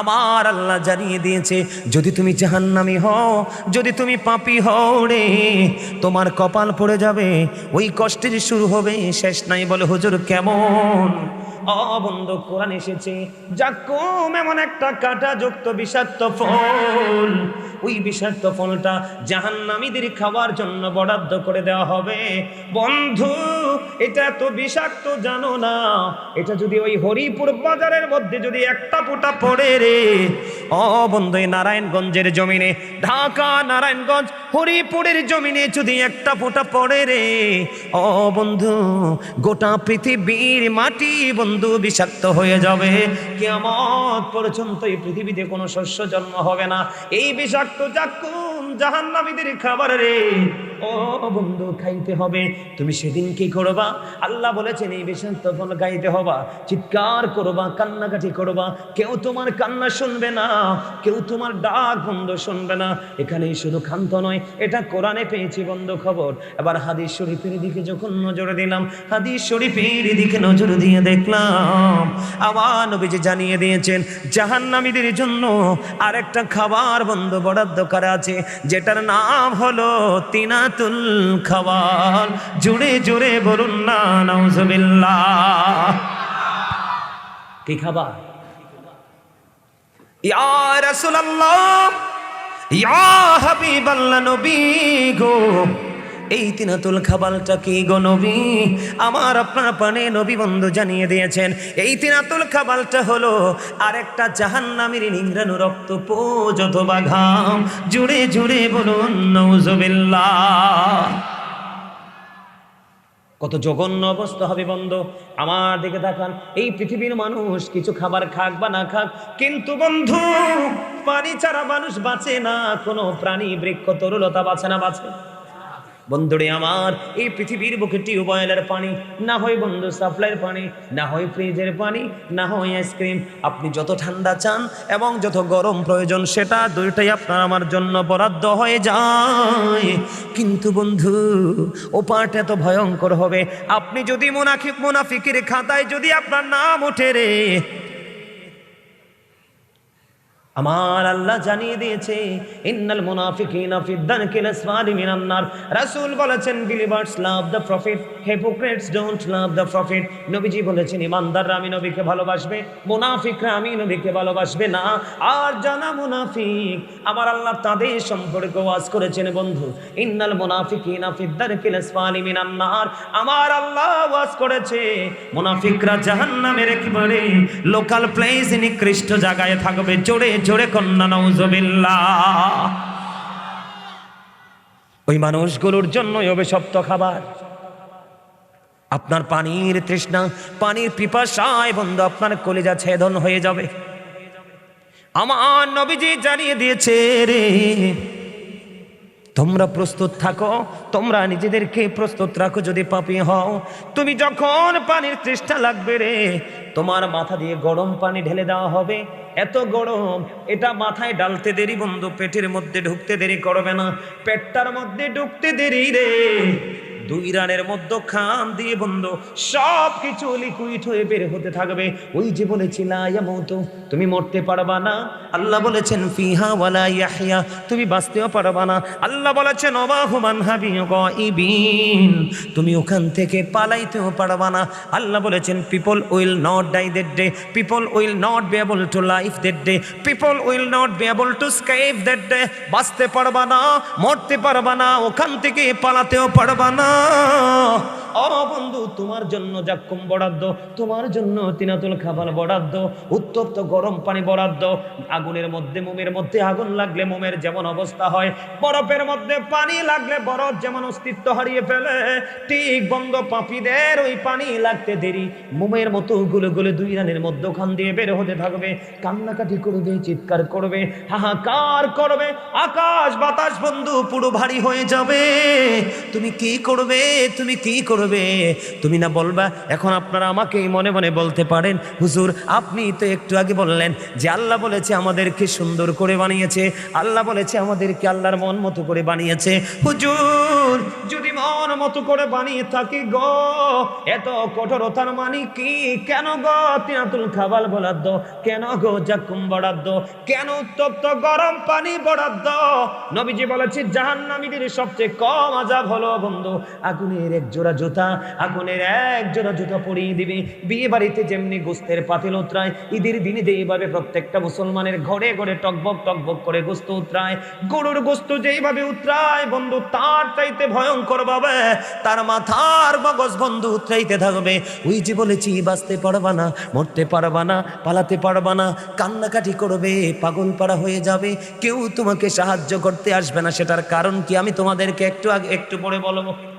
আমার আল্লাহ জানিয়ে দিয়েছে, যদি তুমি জাহান্নামি হও, যদি তুমি পাপি হও রে, তোমার কপাল পড়ে যাবে, ওই কষ্টের শুরু হবে, শেষ নাই বলে হুজুর কেমন? অবন্ধ কোরআন এসেছে। জাকুম এমন একটা কাটা যুক্ত বিষাক্ত ফল। ওই বিষাক্ত ফলটা জাহান্নামীদের খাওয়ার জন্য বরাদ্দ করে দেওয়া হবে। বন্ধু, এটা তো বিষাক্ত, জানো না। এটা যদি ওই হরিপুর বাজারের মধ্যে যদি একটা ফোঁটা পড়ে রে। ও বন্ধু এই নারায়ণগঞ্জের জমিনে, ঢাকা নারায়ণগঞ্জ হরিপুরের জমিনে যদি একটা ফোঁটা পড়ে রে। ও বন্ধু গোটা পৃথিবীর মাটি বন্ধু বিষাক্ত হয়ে যাবে। কেমন পর্যন্ত এই পৃথিবীতে কোনো শস্য জন্ম হবে না। এই বিষাক্ত চাকুন জাহান্নামীদের খাবার রে ও বন্ধু খাইতে হবে। তুমি সেদিন কি করবা? আল্লাহ বলেছেন, এই বিষাক্ত ফল খাইতে হবা, চিৎকার করবা, কান্নাকাটি করবা। কেউ তোমার কান্না শুনবে না, কেউ তোমার ডাক বন্ধ শুনবে না। এখানেই শুধু ক্ষান্ত নয়, এটা কোরআনে পেয়েছি বন্ধ খবর। এবার হাদিস শরীফের দিকে যখন নজর দিলাম, হাদিস শরীফের দিকে নজর দিয়ে দেখলাম আবার নবীজি জানিয়ে দিয়েছেন, জাহান্নামীদের জন্য আরেকটা খাবার বন্ধ বরাদ্দ করা আছে, যেটার নাম হলো তিনাতুল খাওয়াল। জুড়ে জুড়ে বলুন না, নাউজুবিল্লাহ। কি খাবার? ইয়া রাসূলুল্লাহ, ইয়া হাবিবাল্লাহ নবী গো। এই তিনাতুল খাবালটা কি গো নবী? আমার আপনার পানে নবী বন্ধু জানিয়ে দিয়েছেন, এই তিনাতুল খাবালটা হলো আরেকটা জাহান্নামীর নিংরানো রক্ত পোজ অথবা ঘাম। জুড়ে জুড়ে বলুন নৌজবিল্লাহ কত জঘন্য অবস্থা হবে বন্ধ। আমার দিকে তাকান, এই পৃথিবীর মানুষ কিছু খাবার খাক বা না খাক, কিন্তু বন্ধু, পানি ছাড়া মানুষ বাঁচে না, কোনো প্রাণী বৃক্ষ তরুলতা বাঁচে না, বাঁচে। বন্ধুরে আমার, এই পৃথিবীর বুকে টিউবওয়েলের পানি, না হয় বন্ধু সাপ্লাইয়ের পানি, না হয় ফ্রিজের পানি, না হয় আইসক্রিম। আপনি যত ঠান্ডা চান এবং যত গরম প্রয়োজন, সেটা দুইটাই আপনার আমার জন্য বরাদ্দ হয়ে যায়। কিন্তু বন্ধু, ও পাঠ এত ভয়ঙ্কর হবে। আপনি যদি মুনাফিক, মুনাফিকের খাতায় যদি আপনার নাম ওঠে রে আমার আল্লাহ জানিয়ে দিয়েছে, ইন্নাল মুনাফিকিনা ফি দারকিল আসফালি মিনান নার। রাসূল বলেছেন believers love the prophet hypocrites don't love the prophet নবীজি বলেছেন, ইমানদাররা আমি নবীকে ভালোবাসবে, মুনাফিকরা আমি নবীকে ভালোবাসবে না। আর জানা মুনাফিক, আমার আল্লাহ তাদের সম্পর্কে ওয়াজ করেছেন, বন্ধু। ইন্নাল মুনাফিকিনা ফি দারকিল আসফালি মিনান নার। আমার আল্লাহ ওয়াজ করেছে, মুনাফিকরা জাহান্নামের একেবারে লোকাল প্লেস নিকৃষ্ট জায়গায় থাকবে জোরে জোরে কন্যা নৌজবিল্লাহ ওই মানুষগুলোর জন্যই সপ্ত খাবার। আপনার পানির তৃষ্ণা, পানির পিপাসায় বন্ধু, আপনার কলেজা ছেদন হয়ে যাবে। আমার নবীজি জানিয়ে দিয়েছে রে তোমরা প্রস্তুত থাকো, তোমরা নিজেদেরকে প্রস্তুত রাখো যদি পাপি হও। তুমি যখন পানির তৃষ্ঠা লাগবে রে, তোমার মাথা দিয়ে গরম পানি ঢেলে দেওয়া হবে। এত গরম, এটা মাথায় ডালতে দেরি, বন্ধু, পেটের মধ্যে ঢুকতে দেরি করবে না। পেটটার মধ্যে ঢুকতে দেরি রে। দুই রানের মধ্যে খাম দিয়ে বন্ধ সব কিছু লিকুইড হয়ে বের হতে থাকবে। ওই যে বলেছিল মতো তুমি মরতে পারবা না। আল্লাহ বলেছেন, ফিহা ওয়ালা ইয়াহিয়া তুমি বাঁচতেও পারবা না। আল্লাহ বলেছেন অবাহুমান হাবি গাইবিন, তুমি ওখান থেকে পালাইতেও পারবা না। আল্লাহ বলেছেন people will not die that day people will not be able to life that day people will not be able to escape that day বাঁচতে পারবা না, মরতে পারবা না, ওখান থেকে পালাতেও পারবা না। ও তোমার জন্য জাক্কুম বরাদ্দ, তোমার জন্য তিনাতুল খাবার বরাদ্দ, উত্তপ্ত গরম পানি বরাদ্দ, আগুনের মধ্যে মোমের মধ্যে আগুন লাগলে মোমের যেমন অবস্থা হয়, বরফের মধ্যে পানি লাগলে বরফ যেমন অস্তিত্ব হারিয়ে ফেলে, ঠিক বন্ধ পাপীদের ওই পানি লাগতে দেরি, মোমের মতো গুলো গুলো দুই রানের মধ্যখান দিয়ে বের হতে থাকবে, কান্নাকাটি করবে চিৎকার করবে, হাহাকার করবে, আকাশ বাতাস বন্ধু পুরো ভারী হয়ে যাবে, তুমি কি করবে, তুমি কি করবে তুমি না বলবা? এখন আপনারা আমাকেই মনে মনে বলতে পারেন। হুজুর, আপনি তো একটু আগে বললেন যে আল্লাহ বলেছে আমাদেরকে সুন্দর করে বানিয়েছে। আল্লাহ বলেছে আমাদেরকে আল্লাহর মন মতো করে বানিয়েছে। হুজুর, যদি মন মতো করে বানিয়ে থাকি গো, এত কঠোরতার মানে কি? কেন গো তিনাতুল খাবাল বরাদ্দ? কেন গো জাকুম বরাদ্দ? কেন উত্তপ্ত গরম পানি বরাদ্দ? নবীজি বলেছে, জাহান্নামীদের সবচেয়ে কম আজাব হলো বন্ধু, আগুনের এক জোড়া জুতা, আগুনের এক জোড়া জুতা পরিয়ে দিবে। বিয়ে বাড়িতে যেমনি গোস্তের পাতিল উতরায়, ঈদের দিনে যেইভাবে প্রত্যেকটা মুসলমানের ঘরে ঘরে টকবক টকবক করে গোস্ত উতরায়, গরুর গোস্ত যেইভাবে উতরায়, বন্ধু, তার চাইতে ভয়ঙ্কর ভাবে তার মাথার মগজ বন্ধু উতরাইতে থাকবে। ওই যে বলেছি, বাঁচতে পারবা না, মরতে পারবা না, পালাতে পারবা না, কান্নাকাটি করবে, পাগল পাড়া হয়ে যাবে। কেউ তোমাকে সাহায্য করতে আসবে না, সেটার কারণ কি আমি তোমাদেরকে একটু আগে, একটু পরে বলব?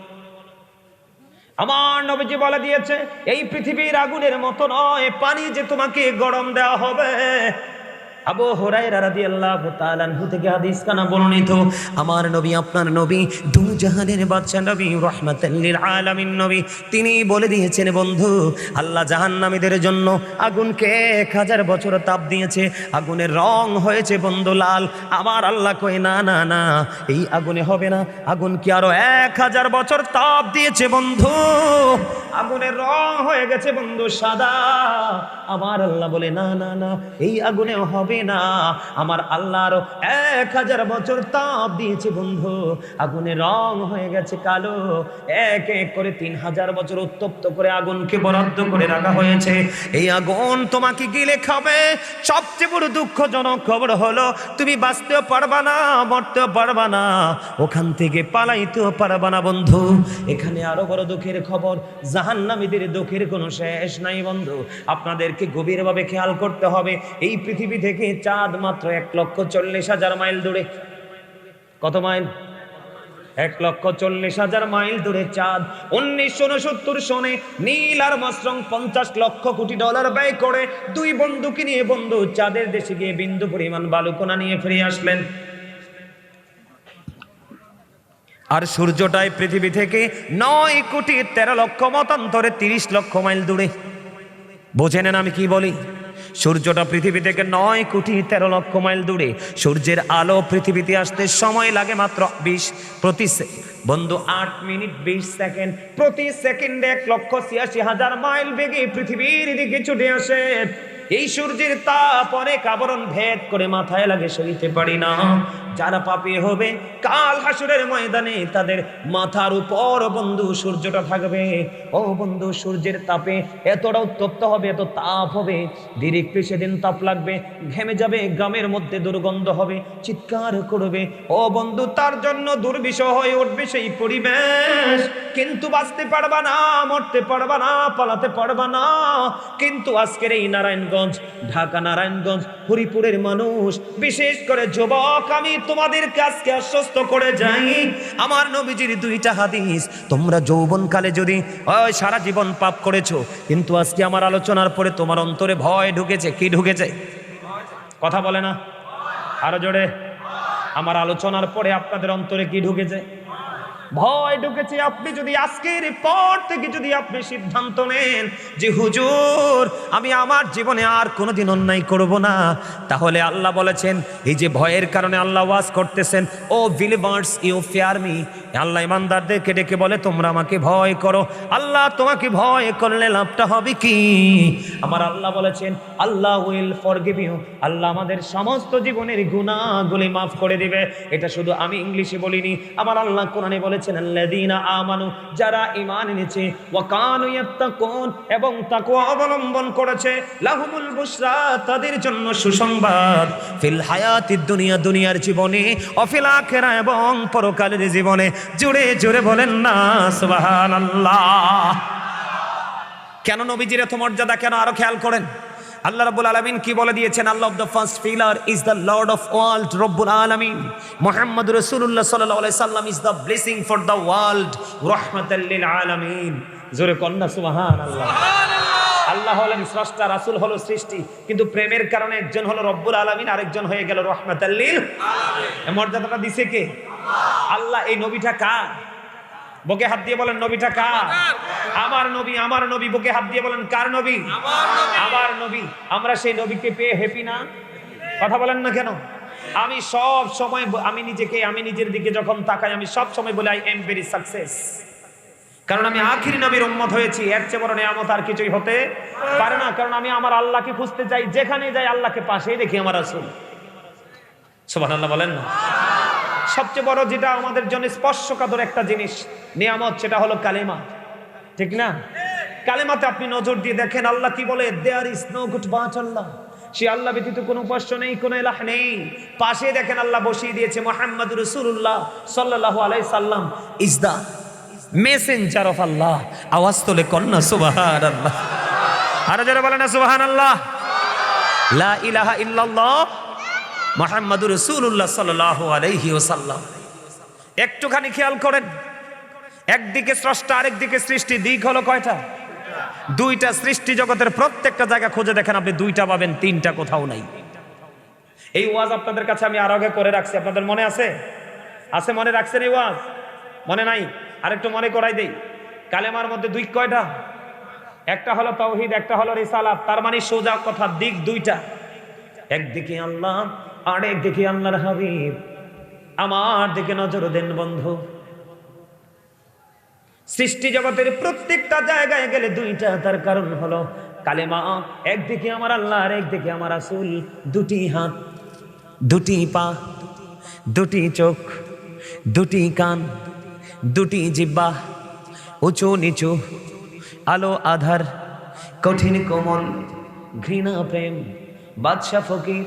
আমার নবীজি বলে দিয়েছে, এই পৃথিবীর আগুনের মতো নয়, পানি যে তোমাকে গরম দেওয়া হবে আবু হুরায়রা রাদিয়াল্লাহু তাআলা আনহু থেকে হাদিস কানা বর্ণিত, আমার নবী, আপনার নবী দু জাহানের বাদশা নবী, রাহমাতাল লিল আলামিন নবী, তিনি বলে দিয়েছেন, বন্ধু, আল্লাহ জাহান্নামীদের জন্য আগুনকে এক হাজার বছর তাপ দিয়েছে, আগুনের রং হয়েছে বন্ধু লাল, আমার আল্লাহ কই না না না, এই আগুনে হবে না, আগুন কি আরও এক হাজার বছর তাপ দিয়েছে, বন্ধু? আগুনের রং হয়ে গেছে, বন্ধু, সাদা। আমার আল্লাহ বলে, না না না, এই আগুনে হবে না। আমার আল্লাহ আরও এক হাজার বছর তাপ দিয়েছে বন্ধু। আগুনের রং হয়ে গেছে কালো। এক এক করে তিন হাজার বছর উত্তপ্ত করে আগুনকে বরাদ্দ করে রাখা হয়েছে। এই আগুন তোমাকে গিলে খাবে সবচেয়ে বড় দুঃখজনক খবর হলো, তুমি বাঁচতেও পারবা না, মরতেও পারবা না। ওখান থেকে পালাইতেও পারবা না বন্ধু। এখানে আরও বড় দুঃখের খবর, জাহান্নামীদের দুঃখের কোনো শেষ নাই বন্ধু। আপনাদেরকে গভীরভাবে খেয়াল করতে হবে। এই পৃথিবী থেকে চাঁদ মাত্র এক লক্ষ চল্লিশ হাজার মাইল দূরে। কত মাইল? এক লক্ষ চল্লিশ হাজার মাইল দূরে চাঁদ। উনিশশো উনসত্তর সনে নীল আর মাসরং পঞ্চাশ লক্ষ কোটি ডলার ব্যয় করে দুই বন্ধুকে নিয়ে বন্ধু চাঁদের দেশে গিয়ে বিন্দু পরিমাণ বালুকোনা নিয়ে ফিরে আসলেন। আর সূর্যটাই পৃথিবী থেকে নয় কোটি তেরো লক্ষ মতান্তরে তিরিশ লক্ষ মাইল দূরে। বোঝে নেন আমি কি বলি? সূর্যটা পৃথিবী থেকে নয় কোটি তেরো লক্ষ মাইল দূরে। সূর্যের আলো পৃথিবীতে আসতে সময় লাগে মাত্র বিশ প্রতি বন্ধু, আট মিনিট বিশ সেকেন্ড। প্রতি সেকেন্ডে এক লক্ষ ছিয়াশি হাজার মাইল বেগে পৃথিবীর দিকে ছুটে আসে। এই সূর্যের তাপ অনেক আবরণ ভেদ করে মাথায় লাগে সইতে পারি না। যারা পাপি হবে, কাল হাসুরের ময়দানে তাদের মাথার উপর বন্ধু, সূর্যটা থাকবে। ও বন্ধু, সূর্যের তাপে এতটা উত্তপ্ত হবে, এত তাপ হবে। ডিরেক্টলি সেদিন তাপ লাগবে, ঘেমে যাবে, গ্রামের মধ্যে দুর্গন্ধ হবে, চিৎকার করবে। ও বন্ধু, তার জন্য দুর্বিষহ হয়ে উঠবে সেই পরিবেশ। কিন্তু বাঁচতে পারবা না, মরতে পারবা না, পালাতে পারবা না। কিন্তু আজকের এই নারায়ণগঞ্জ, ঢাকা নারায়ণগঞ্জ, হরিপুরের মানুষ, বিশেষ করে যুবক, আমি তোমাদের আজকে আশ্বস্ত করে যাই। আমার নবীজির দুইটা হাদিস। তোমরা যৌবনকালে যদি সারা জীবন পাপ করেছ, কিন্তু আজকে আমার আলোচনার পরে তোমার অন্তরে ভয় ঢুকেছে। কি ঢুকেছে? কথা বলে না? আরও জোরে? আমার আলোচনার পরে আপনাদের অন্তরে কি ঢুকেছে? ভয় ঢুকেছে। আপনি যদি আজকের পর থেকে যদি আপনি সিদ্ধান্ত নেন যে, হুজুর, আমি আমার জীবনে আর কোনোদিন অন্যায় করব না। তাহলে আল্লাহ বলেছেন, এই যে ভয়ের কারণে আল্লাহ ওয়াজ করতেছেন, ও বিলিভার্স ইউ ফেয়ার মি আল্লাহ ইমানদারদেরকে ডেকে বলে, তোমরা আমাকে ভয় করো। আল্লাহ, তোমাকে ভয় করলে লাভটা হবে কি? আমার আল্লাহ বলেছেন, আল্লাহ উইল ফরগিভ ইউ আল্লাহ আমাদের সমস্ত জীবনের গুনাহগুলি মাফ করে দিবে। এটা শুধু আমি ইংলিশে বলিনি, আমার আল্লাহ কোরআনে বলেছেন, আল্লাযীনা আমানু, যারা ঈমান এনেছে ওয়া কানু ইয়াত্তাকুন এবং তাকওয়া অবলম্বন করেছে, লাহুমুল বুশরা, তাদের জন্য সুসংবাদ। ফিল হায়াতিদ দুনিয়া, দুনিয়ার জীবনে, অফিল আখিরা এবং পরকালের জীবনে। জুড়ে জুড়ে বলেন না, সুবহানাল্লাহ। কেন নবীজির এত মর্যাদা, কেন আরও খেয়াল করেন? আল্লাহ রাব্বুল আলামিন কি বলে দিয়েছেন? আল্লাহ of the first pillar is the lord of world রব্বুল আলামিন। মুহাম্মদ রাসূলুল্লাহ সাল্লাল্লাহু আলাইহি সাল্লাম is the blessing for the world রাহমাতাল লিল আলামিন। জোরে কন্না সুবহানাল্লাহ। আল্লাহ হলেন স্রষ্টা রাসূল হলো সৃষ্টি। কিন্তু প্রেমের কারণে একজন হলো রব্বুল আলামিন আরেকজন হয়ে গেল রহমাতাল লিল আলামিন। মর্যাদাটা দিছে কে? আল্লাহ এই নবীটা কার? বুকে হাত দিয়ে বলেন নবীটা কার? আমার নবী আমার নবী বুকে হাত দিয়ে বলেন কার নবী? আমার নবী। আমরা সেই নবীকে পেয়ে হ্যাপি না? কথা বলেন না কেন? আমি সব সময় আমি নিজেকে আমি নিজের দিকে যখন তাকাই আমি সব সময় বলি আই এম ভেরি সাকসেস কারণ আমি আখিরি নবীর উম্মত হয়েছি। এর চেয়ে বড় নিয়ামত আর কিছুই হতে পারে না। কারণ আমি আমার আল্লাহকে খুঁজতে চাই যেখানে যাই আল্লাহকে পাশেই দেখি আমার আসল সুবহানাল্লাহ বলেন না? সবচেয়ে বড় যেটা আমাদের জন্য স্পর্শকাতর একটা জিনিস, নিয়ামত, সেটা হলো কালেমা। ঠিক না? কালেমাতে আপনি নজর দিয়ে দেখেন, আল্লাহ কি বলে? There is no god but আল্লাহ সে আল্লাহ ব্যতীত কোনো উপাস্য নেই, কোনো এলাহ নেই। পাশে দেখেন আল্লাহ বসিয়ে দিয়েছে মোহাম্মদ রসুল্লাহ সাল্লাহ আলাই সাল্লাম। ইজ দা মেসেঞ্জার অফ আল্লাহ আওয়াজ তোলে, কন্যা সুবাহান আল্লাহ আরও যারা বলে না সুবাহান আল্লাহ লা ইলাহা ইল্লাল্লাহ। মোহাম্মদুর রসুল্লাহ সাল্লাহ আলাইহি ওসাল্লাম একটুখানি খেয়াল করেন। একদিকে স্রষ্টা, আরেকদিকে সৃষ্টি, দিক হলো কয়টা? দুইটা সৃষ্টি জগতের প্রত্যেকটা জায়গা খুঁজে দেখেন, আপনি দুইটা পাবেন, তিনটা কোথাও নাই। এই ওয়াজ আপনাদের কাছে আমি আর আগে করে রাখছি। আপনাদের মনে আছে? আছে মনে রাখছেন এই ওয়াজ? মনে নাই? আরেকটু মনে করাই দেই। কালেমার মধ্যে দুই কয়টা? একটা হলো তৌহিদ একটা হলো রিসালাত। তার মানে সোজা কথা, দিক দুইটা। একদিকে আল্লাহ আর একদিকে আল্লাহর হাবিব। আমার দিকে নজর দেন বন্ধু। সৃষ্টি জগতের প্রত্যেকটা জায়গায় গেলে দুইটা তার কারণ হলো কালেমা। একদিকে আমার আল্লাহ, আর একদিকে আমার আসুল দুটি হাত, দুটি পা, দুটি চোখ, দুটি কান, দুটি জিব্বা, উঁচু নিচু, আলো আধার, কঠিন কোমল, ঘৃণা প্রেম, বাদশা ফকির।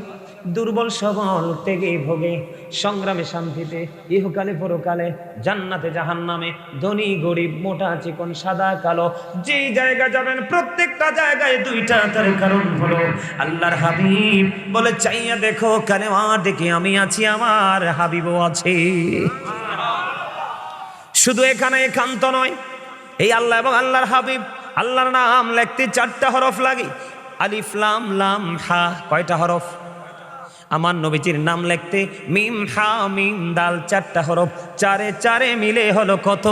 দুর্বল সবল তেগে ভোগে। সংগ্রামে শান্তিতে, ইহকালে পরকালে, জান্নাতে জাহান্নামে। ধনী, গরিব, মোটা, চিকন, সাদা, কালো, যেই জায়গা যাবেন, প্রত্যেকটা জায়গায় দুইটা তার কারণ হলো আল্লাহর হাবিব। বলে, চাইয়া দেখো কানে আমার দেখে আমি আছি, আমার হাবিবও আছে। শুধু এখানে একান্ত নয়, এই আল্লাহ এবং আল্লাহর হাবিব, আল্লাহর নাম লিখতে চারটা হরফ লাগে। আলিফ, লাম লাম, হা, কয়টা হরফ? আমার নবীজির নাম লিখতে মিম, হা, মিম, দাল চারটা হরফ, চারে চারে মিলে হলো কত?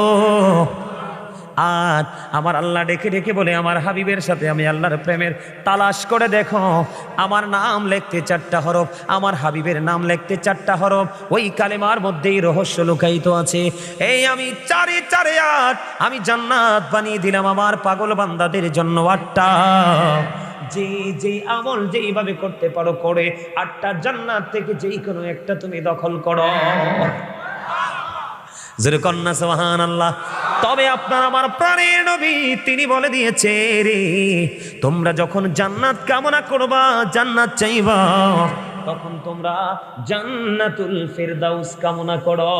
আর আমার আল্লাহ ডেকে ডেকে বলে, আমার হাবিবের সাথে আমি আল্লাহর প্রেমের তালাশ করে দেখো, আমার নাম লিখতে চারটা হরফ, আমার হাবিবের নাম লিখতে চারটা হরফ, ওই কালেমার মধ্যেই রহস্য লুকায়িত আছে। এই আমি চারে চারে আট, আমি জান্নাত বানিয়ে দিলাম আমার পাগল বান্দাদের জন্য আটটা। যে যেই আমল যেইভাবে করতে পারো, করে। আটটা জান্নাত থেকে যেই কোনো একটা তুমি দখল করো। জোরে কন্যা সোহান আল্লাহ তবে আপনার আমার প্রাণের নবী, তিনি বলে দিয়েছে, রে, তোমরা যখন জান্নাত কামনা করবা, জান্নাত চাইবা, তখন তোমরা জান্নাতুল ফেরদাউস কামনা করো।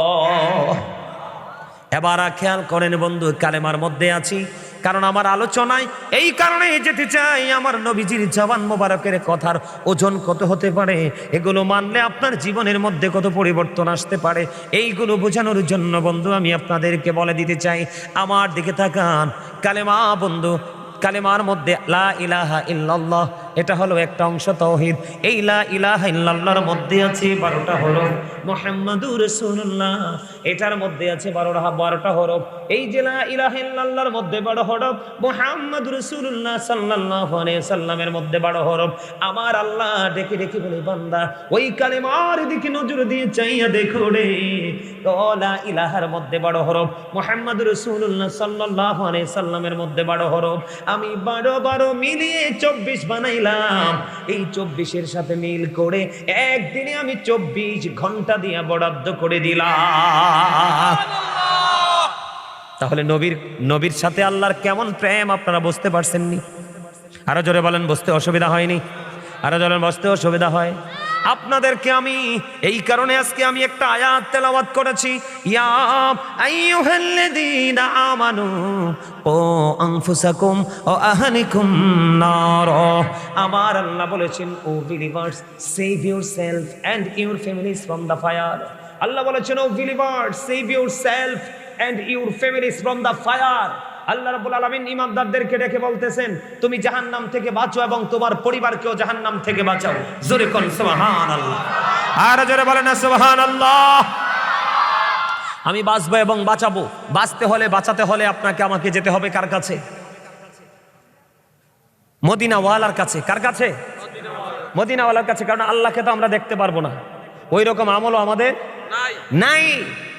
এবার খেয়াল করেন বন্ধু, কালেমার মধ্যে আছি। কারণ আমার আলোচনায় এই কারণে যেতে চাই। আমার নবীজির জবান মোবারকের কথার ওজন কত হতে পারে? এগুলো মানলে আপনার জীবনের মধ্যে কত পরিবর্তন আসতে পারে? এইগুলো বোঝানোর জন্য বন্ধু, আমি আপনাদেরকে বলে দিতে চাই, আমার দিকে তাকান। কালেমা বন্ধু, কালেমার মধ্যে লা ইলাহা ইল্লাল্লাহ এটা হলো একটা অংশ তৌহিদ। এই লা ইলাহা ইল্লাল্লাহর মধ্যে আছে বারোটা হরফ। মোহাম্মদুর রাসূলুল্লাহ। এটার মধ্যে আছে বারোটা বারোটা হরফ। এই যে লা ইলাহা ইল্লাল্লাহর মধ্যে বড় হরফ, মোহাম্মদুর রাসূলুল্লাহ সাল্লাল্লাহু আলাইহি সাল্লামের মধ্যে বড় হরফ। আমার আল্লাহ ডেকে ডেকে বলে, বান্দা, ওই কালেমার দিকে নজর দিয়ে চাইয়া দেখো রে। লা ইলাহার মধ্যে বড় হরফ, মোহাম্মদুর রাসূলুল্লাহ সাল্লাল্লাহু আলাইহি সাল্লামের মধ্যে বড় হরফ। আমি বারো বারো মিলিয়ে চব্বিশ বানাইলাম। এই চব্বিশের সাথে মিল করে একদিনে আমি চব্বিশ ঘণ্টা দিয়ে বরাদ্দ করে দিলাম। তাহলে নবীর নবীর সাথে আল্লাহর কেমন প্রেম আপনারা বুঝতে পারছেননি? আরও জোরে বলেন বসতে অসুবিধা হয়নি? আরও জোরে বসতে অসুবিধা হয়? আপনাদেরকে আমি এই কারণে আজকে আমি একটা আয়াত তেলাওয়াত করেছি। ইয়া আইয়ুহাল্লাযীনা আমানু ও আনফুসাকুম ও আহলিকুম নার। আমার আল্লাহ বলেছেন, O believers save yourself and your families from the fire Allah বলেছেন, O believers save yourself and your families from the fire Allah রাব্বুল আলামিন ইমানদারদেরকে ডেকে বলতেছেন তুমি জাহান্নাম থেকে বাঁচো এবং তোমার পরিবারকেও জাহান্নাম থেকে বাঁচাও। জোরে কোন সুবহানাল্লাহ। আর জোরে বলেন না সুবহানাল্লাহ। আমি বাঁচবো এবং বাঁচাবো। বাঁচতে হলে বাঁচাতে হলে আপনাকে আমাকে যেতে হবে কার কাছে? মদিনাওয়ালার কাছে। কার কাছে? মদিনাওয়ালার কাছে। কারণ আল্লাহকে তো আমরা দেখতে পারব না। ওই রকম আমলও আমাদের নাই।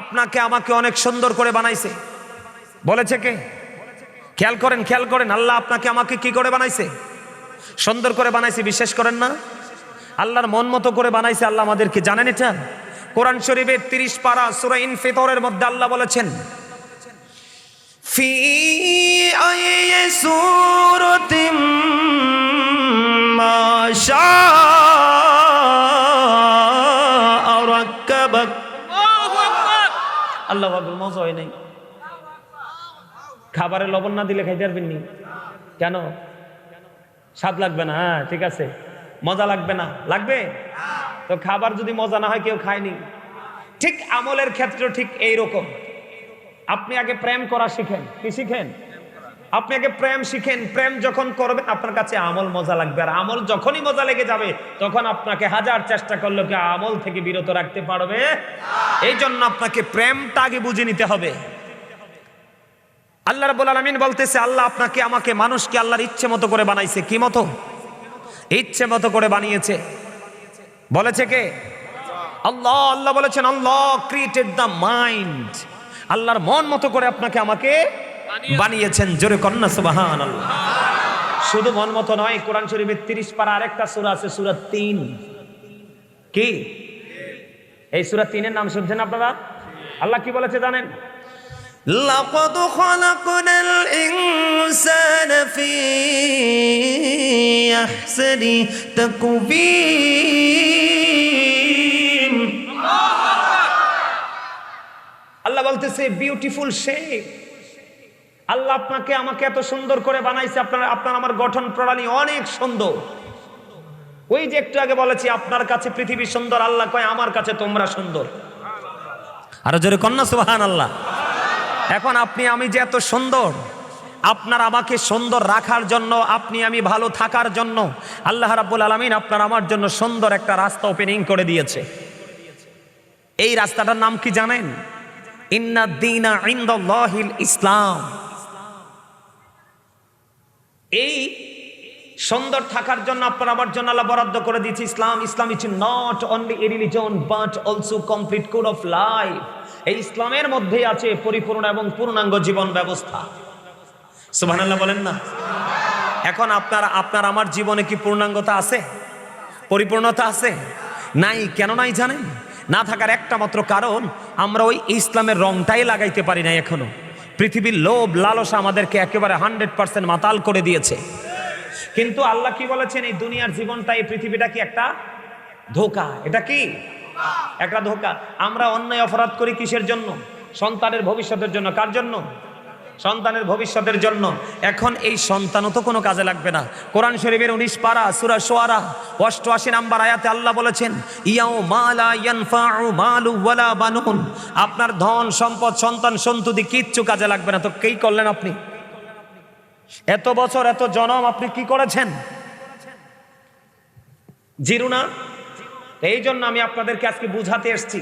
আপনাকে আমাকে অনেক সুন্দর করে বানাইছে। বলেছে কে? খেয়াল করেন খেয়াল করেন, আল্লাহ আপনাকে আমাকে কি করে বানাইছে? সুন্দর করে বানাইছে, বিশ্বাস করেন না? আল্লাহর মন মতো করে বানাইছে, আল্লাহ আমাদেরকে জানেন এটা? কোরআন শরীফের তিরিশ পারা সুরা ইন ফিতরের মধ্যে আল্লাহ বলেছেন, ফি আল্লাহ আকবার মজা হয় নাই। খাবারে লবণ না দিলে খাইতে পারবেন নি কেন? স্বাদ লাগবে না। হ্যাঁ ঠিক আছে। মজা লাগবে না। লাগবে? তো খাবার যদি মজা না হয়, কেউ খায়নি। ঠিক আমলের ক্ষেত্রে ঠিক এই রকম আপনি আগে প্রেম করা শিখেন। কি শিখেন? আপনি আগে প্রেম শিখেন, প্রেম যখন করবেন, আপনার কাছে আমল মজা লাগবে। আর আমল যখনই মজা লেগে যাবে, তখন আপনাকে হাজার চেষ্টা করলে কি আমল থেকে বিরত রাখতে পারবে? এই জন্য আপনাকে প্রেমটা আগে বুঝে নিতে হবে। আল্লাহ রাব্বুল আলামিন বলতেছে, আল্লাহ আপনাকে, আমাকে, মানুষকে আল্লাহর ইচ্ছে মতো করে বানাইছে। কি মতো? ইচ্ছে মতো করে বানিয়েছে। বলেছে কে? আল্লাহ আল্লাহ বলেছেন, আল্লাহ ক্রিয়েটেড দ্য মাইন্ড আল্লাহর মন মতো করে আপনাকে, আমাকে বানিয়েছেন জোরে কন্যা সুবাহান আল্লাহ শুধু মন মতো নয় কোরআন শরীফের তিরিশ পারা আরেকটা সুরা আছে সুরা তিন কি এই সুরা তিনের নাম শুনছেন আপনারা আল্লাহ কি বলেছে জানেন لقد خلقنا الإنسان في أحسن تقويم আল্লাহ বলতেছে বিউটিফুল শেপ আল্লাহ আপনাকে আমাকে এত সুন্দর করে বানাইছে, আপনার আপনার আমার গঠন প্রণালী অনেক সুন্দর। ওই যে একটু আগে বলেছি, আপনার কাছে পৃথিবী সুন্দর, আল্লাহ কয়, আমার কাছে তোমরা সুন্দর। আরও জোরে কন্যা সুবাহান আল্লাহ এখন আপনি, আমি যে এত সুন্দর, আপনার আমাকে সুন্দর রাখার জন্য, আপনি আমি ভালো থাকার জন্য, আল্লাহ রাব্বুল আলামিন আপনার আমার জন্য সুন্দর একটা রাস্তা ওপেনিং করে দিয়েছে। এই রাস্তাটার নাম কি জানেন? ইন্নাদ্দিনা ইনদাল্লাহিল ইসলাম। এই সুন্দর থাকার জন্য, আপনার আমার জন্য আল্লাহ বরাদ্দ করে দিয়েছে Islam. Islam is not only a religion but also complete code of life এই ইসলামের মধ্যেই আছে পরিপূর্ণ এবং পূর্ণাঙ্গ জীবন ব্যবস্থা। সুবহানাল্লাহ বলেন না? এখন আপনার আপনার আমার জীবনে কি পূর্ণাঙ্গতা আছে? পরিপূর্ণতা আছে? নাই, কেন নাই জানেন? না থাকার একটা মাত্র কারণ, আমরা ওই ইসলামের রংটাই লাগাইতে পারি না এখনও। পৃথিবীর লোভ, লালসা আমাদেরকে একেবারে হান্ড্রেড পার্সেন্ট মাতাল করে দিয়েছে। কিন্তু আল্লাহ কি বলেছেন, এই দুনিয়ার জীবনটা, এই পৃথিবীটা কি একটা ধোকা? এটা কি? একটা ধোকা। আমরা অন্যায় অপরাধ করি কিসের জন্য? সন্তানের ভবিষ্যতের জন্য। কার জন্য? সন্তানের ভবিষ্যতের জন্য। এখন এই সন্তানও তো কোনো কাজে লাগবে না। কোরআন শরীফের উনিশ পারা, সুরা সোয়ারা অষ্টআশি নাম্বার আয়াতে আল্লাহ বলেছেন ইয়াও মালা ইয়ানফাউ মালু ওয়ালা বানুন। আপনার ধন, সম্পদ, সন্তান, সন্ততি কিচ্ছু কাজে লাগবে না। তো কেই করলেন আপনি? এত বছর, এত জনম আপনি কি করেছেন? জিরুনা এই জন্য আমি আপনাদেরকে আজকে বুঝাতে এসছি।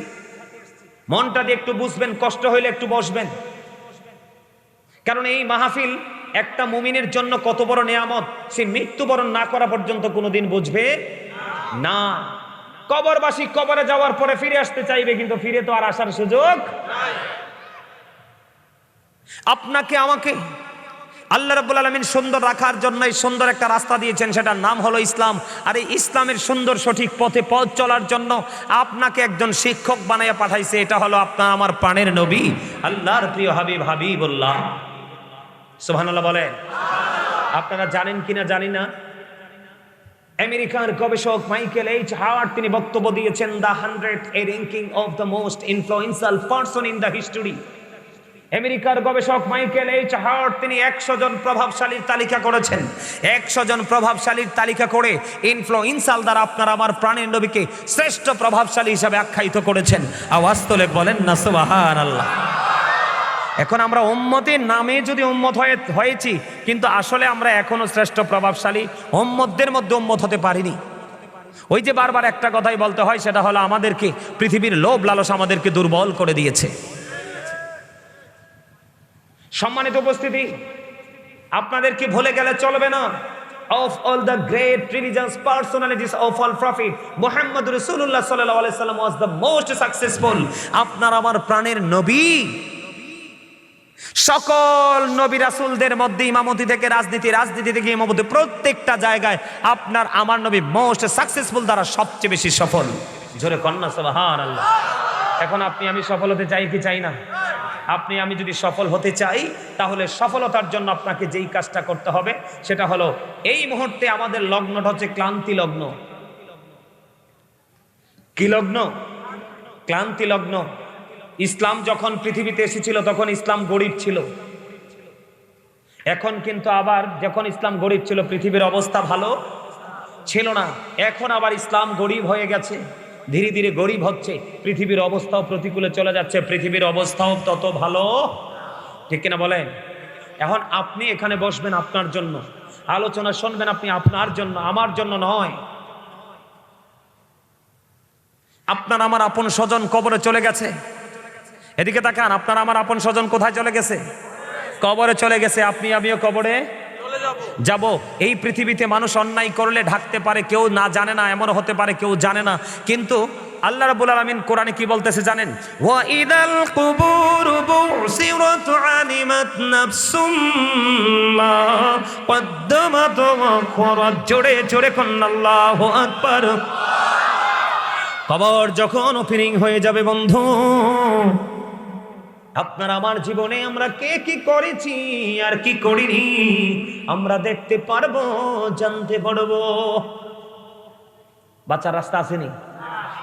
মনটা দিয়ে একটু বুঝবেন, কষ্ট হইলে একটু বসবেন। কারণ এই মাহফিল একটা মুমিনের জন্য কত বড় নিয়ামত? সে মৃত্যুবরণ না করা পর্যন্ত কোনোদিন বুঝবে না। কবরবাসী কবরে যাওয়ার পরে ফিরে আসতে চাইবে, কিন্তু ফিরে তো আর আসার সুযোগ আপনাকে, আমাকে। আল্লাহ রাব্বুল আলামিন সুন্দর রাখার জন্য এই সুন্দর একটা রাস্তা দিয়েছেন, সেটার নাম হলো ইসলাম। আর এই ইসলামের সুন্দর সঠিক পথে পথ চলার জন্য আপনাকে একজন শিক্ষক বানাইয়া পাঠাইছে, এটা হলো আপনার, আমার প্রাণের নবী। আল্লাহর প্রিয় হাবিব হাবিবুল্লাহ। সুবহানাল্লাহ বলে আপনারা জানেন কিনা জানি না। আমেরিকার গবেষক মাইকেল এইচ হার্ট তিনি বক্তব্য দিয়েছেন, the hundred a ranking of the most influential person in the history. আমেরিকার গবেষক মাইকেল এইচ হার্ট তিনি একশো জন প্রভাবশালীর তালিকা করেছেন। একশো জন প্রভাবশালীর তালিকা করে ইনফ্লুয়েন্সাল দ্বারা আপনারা আমার প্রাণের নবীকে শ্রেষ্ঠ প্রভাবশালী হিসাবে আখ্যায়িত করেছেন। আওয়াজ তোলে বলেন না সুবাহান আল্লাহ এখন আমরা উম্মতের নামে যদি উম্মত হয়ে, হয়েছি, কিন্তু আসলে আমরা এখনও শ্রেষ্ঠ প্রভাবশালী, উম্মতদের মধ্যে উম্মত হতে পারিনি। ওই যে বারবার একটা কথাই বলতে হয়, সেটা হলো আমাদেরকে, পৃথিবীর লোভ লালস আমাদেরকে দুর্বল করে দিয়েছে। সম্মানিত উপস্থিতি, আপনাদেরকে ভুলে গেলে চলবে না। Of all the great religious personalities of all prophet, Muhammad Rasulullah sallallahu alaihi wasallam was the most আপনার আমার প্রাণের নবী সকল নবী রাসুলদের মধ্যে ইমামতি থেকে রাজনীতি রাজনীতি থেকে ইমামতি প্রত্যেকটা জায়গায় আপনার, আমার নবী মোস্ট সাকসেসফুল দ্বারা সবচেয়ে বেশি সফল। জোরে কন্যা, সুবহানাল্লাহ। এখন আপনি, আমি সফল হতে চাই কি চাই না? আপনি, আমি যদি সফল হতে চাই, তাহলে সফলতার জন্য আপনাকে যেই কাজটা করতে হবে, সেটা হলো এই মুহূর্তে আমাদের লগ্নটা হচ্ছে ক্লান্তি লগ্ন। কি লগ্ন? ক্লান্তি লগ্ন। ইসলাম যখন পৃথিবীতে এসেছিল, তখন ইসলাম গরিব ছিল। এখন কিন্তু আবার যখন ইসলাম গরিব ছিল, পৃথিবীর অবস্থা ভালো ছিল না। এখন আবার ইসলাম গরিব হয়ে গেছে, ধীরে ধীরে গরিব হচ্ছে। পৃথিবীর অবস্থাও প্রতিকূলে চলে যাচ্ছে, পৃথিবীর অবস্থাও তত ভালো। ঠিক কিনা বলেন? এখন আপনি এখানে বসবেন আপনার জন্য। আলোচনা শুনবেন আপনি আপনার জন্য, আমার জন্য নয়। আপনার, আমার আপন স্বজন কবরে চলে গেছে। এদিকে তাকান, আপনার আমার আপন স্বজন কোথায় চলে গেছে? কবরে চলে গেছে, আপনি, আমিও কবরে যাব। এই পৃথিবীতে মানুষ অন্যায় করলে ঢাকতে পারে, কেউ না জানে না এমন হতে পারে, কেউ জানে না। কিন্তু আল্লাহ রাব্বুল আলামিন কোরআনে কি বলতেছে জানেন? ওয়া কবর যখন ওপেনিং হয়ে যাবে বন্ধু আপনার আমার জীবনে আমরা কে কি করেছি আর কি করিনি? আমরা দেখতে পারব, জানতে পারব। বাচ্চার রাস্তা আসেনি।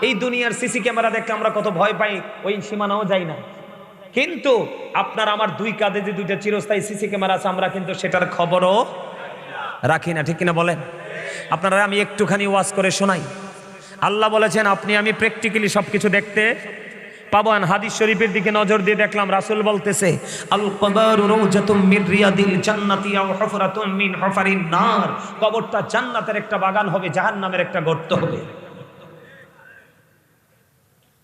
এই দুনিয়ার সিসি ক্যামেরা দেখলে আমরা কত ভয় পাই, ওই সীমানাও যাই না। কিন্তু আপনার আমার দুই কাঁধে যে দুইটা চিরস্থায়ী সিসি ক্যামেরা আছে, আমরা কিন্তু সেটার খবরও রাখি না, ঠিক কিনা বলেন? আপনারা আমি একটুখানি ওয়াজ করে শোনাই। আল্লাহ বলেছেন, আপনি আমি প্র্যাকটিক্যালি সব কিছু দেখতে পাবেন হাদিস শরীফের দিকে নজর দিয়ে দেখলাম রাসূল বলতেছে আল কবর রওজাতুম মিন রিয়াদিল জান্নাতি আও হুফরাতুম মিন হুফারিন নার। কবরটা জান্নাতের একটা বাগান হবে, জাহান্নামের একটা গর্ত হবে।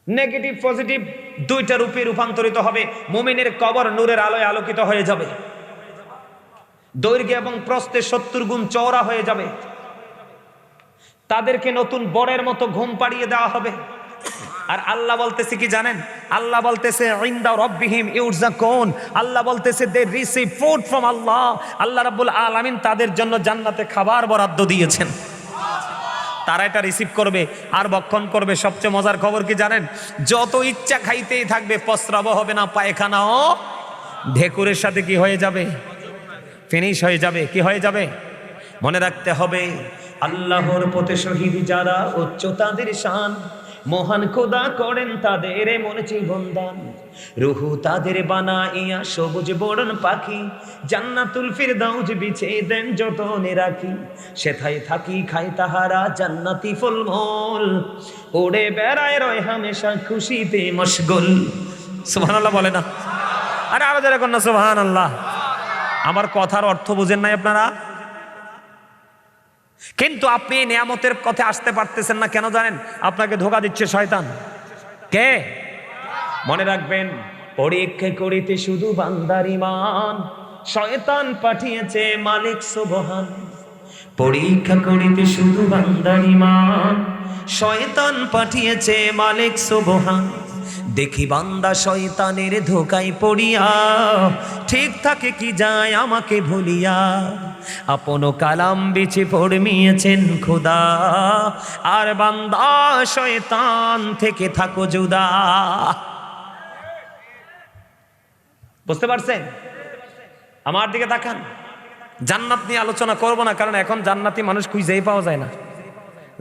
নেগেটিভ, পজিটিভ দুইটা রূপে রূপান্তরিত হবে, মুমিনের কবর নূরের আলোয় আলোকিত হয়ে যাবে। দৈর্ঘ্য এবং প্রস্থে সত্তর গুণ চওড়া হয়ে যাবে। তাদেরকে নতুন বরের মতো ঘুম পাড়িয়ে দেওয়া হবে। আর আল্লাহ বলতেছে কি জানেন? আল্লাহ বলতেছে, ইনদা রব্বিহিম ইউরজা কোন আল্লাহ বলতেছে they receive food from Allah Allah রাব্বুল আলামিন তাদের জন্য জান্নাতে খাবার বরাদ্দ দিয়েছেন। তারা এটা রিসিভ করবে, আর বক্ষণ করবে। সবচেয়ে মজার খবর কি জানেন? যত ইচ্ছা খাইতেই থাকবে প্রস্রাব হবে না, পায়খানাও ঢেকুরের সাথে কি হয়ে যাবে? ফিনিশ হয়ে যাবে, কি হয়ে যাবে? মনে রাখতে হবে, আল্লাহর পথে শহীদ যারা উচ্চ তাদের শান মহান খোদা করেন তাদের মনে জীবনদান রুহু তাদের বানাইয়া সবুজ বরণ পাখি, জান্নাতুল ফিরদাউজ বিছে দেন যতনে রাখি। সেথায় থাকি, খাই তাহারা জান্নাতি ফলমল। ওড়ে বেড়ায় রয় হামেশা খুশিতে মশগুল। সুবহানাল্লাহ বলে না? আরে আরও যারা কন্যা সুবহানাল্লাহ। আমার কথার অর্থ বুঝেন নাই আপনারা? কিন্তু আপনি এই নিয়ামতের কথা আসতে পারতেছেন না, কেন জানেন? আপনাকে ধোকা দিচ্ছে শয়তান। কে? মনে রাখবেন, পরীক্ষা করিতে শুধু বান্দার ইমান শয়তান পাঠিয়েছে মালিক সুবহান। পরীক্ষা করিতে শুধু বান্দার ইমান শয়তান পাঠিয়েছে মালিক সুবহান। দেখি বান্দা শয়তানের ধোকায় পড়িয়া, ঠিক থাকে কি যায় আমাকে ভুলিয়া। আপন কালাম বিছে পড়মিয়েছেন খোদা। আর বান্দা শয়তান থেকে থাকো জুদা বুঝতে পারছেন? আমার দিকে তাকান। জান্নাত নিয়ে আলোচনা করব না, কারণ এখন জান্নাতি মানুষ খুঁজেই পাওয়া যায় না।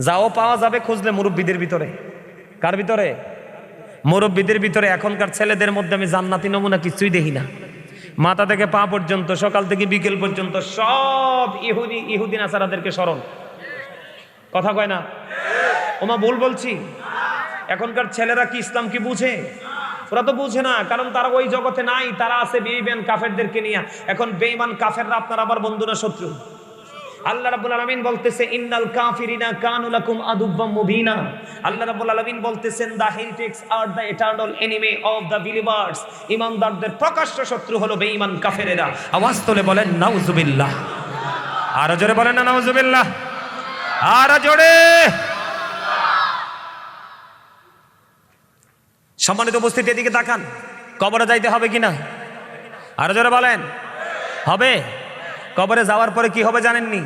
যাও পাওয়া যাবে খুঁজলে মুরব্বীদের ভিতরে। কার ভিতরে? মুরব্বীদের ভিতরে। এখনকার ছেলেদের মধ্যে আমি জান্নাতি নমুনা কিছুই দেখি না। মাথা থেকে পা পর্যন্ত, সকাল থেকে বিকেল পর্যন্ত সব ইহুদি ইহুদিন আসারাদেরকে স্মরণ। কথা কয় না? ওমা, ভুল বলছি। এখনকার ছেলেরা কি ইসলাম কি বুঝে? ওরা তো বুঝে না, কারণ তারা ওই জগতে নাই, তারা আছে বেইমান কাফেরদেরকে নিয়ে। এখন বেইমান কাফেররা আপনার আবার বন্ধুরা শত্রু। আল্লাহ রাব্বুল আলামিন বলতেছে, ইন্নাল কাফিরিনা কানু লাকুম আদুব্বাম মুবিনা। আল্লাহ রাব্বুল আলামিন বলতেছেন the heretics R the eternal enemy of the believers ঈমানদারদের প্রকাশ্য শত্রু হলো বেঈমান কাফেরেরা। আওয়াজ তুলে বলেন, নাউজুবিল্লাহ। আরও জোরে বলেন না, নাউজুবিল্লাহ। আরও জোরে। সম্মানিত উপস্থিতি, এদিকে তাকান। কবরে যাইতে হবে কিনা? আরও জোরে বলেন। হবে? কবরে যাওয়ার পরে কি হবে জানেননি?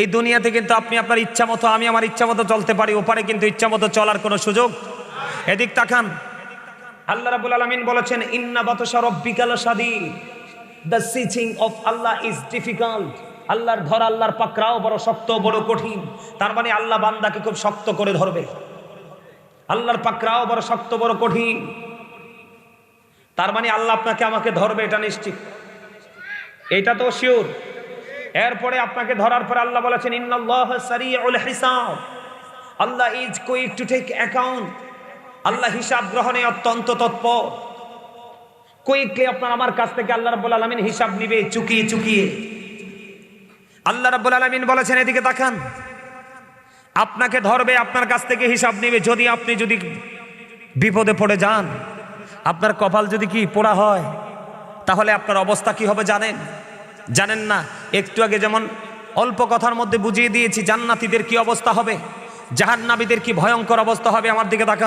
এই দুনিয়াতে কিন্তু আপনি আপনার ইচ্ছা মতো, আমি আমার ইচ্ছা মতো চলতে পারি, ওপারে কিন্তু ইচ্ছা মতো চলার কোনো সুযোগ। এদিক তাকান। আল্লাহ রাবুল আলমিন বলেছেন, ইন্না বাতসা রব্বিকাল Sadid the seizing of Allah is difficult আল্লাহর ধর আল্লাহর পাকড়াও বড় শক্ত বড় কঠিন। তার মানে আল্লাহ বান্দাকে খুব শক্ত করে ধরবে। আল্লাহর পাকড়াও বড় শক্ত, বড় কঠিন। তার মানে আল্লাহ আপনাকে আমাকে ধরবে, এটা নিশ্চিত। এটা তো শিওর এরপরে আপনাকে ধরার পর আল্লাহ বলেছেন, ইন্নাল্লাহ সারিউল হিসাব। Allah is quick to take account Allah হিসাব গ্রহণে অত্যন্ত তৎপর। কুইকলি আপনার আমার কাছ থেকে আল্লাহ রাব্বুল আলামিন হিসাব নিবে, চুকিয়ে চুকিয়ে। আল্লাহ রাব্বুল আলামিন বলেছেন, এদিকে তাকান। আপনাকে ধরবে, আপনার কাছ থেকে হিসাব নিবে। যদি আপনি যদি বিপদে পড়ে যান, আপনার কপাল যদি কি পোড়া হয় তাহলে আপনার অবস্থা কি হবে জানেন? জানেন না? একটু আগে যেমন অল্প কথার মধ্যে বুঝিয়ে দিয়েছি, জান্নাতিদের কি অবস্থা হবে? জাহান্নাবিদের কি ভয়ঙ্কর অবস্থা হবে আমার দিকে তাকান।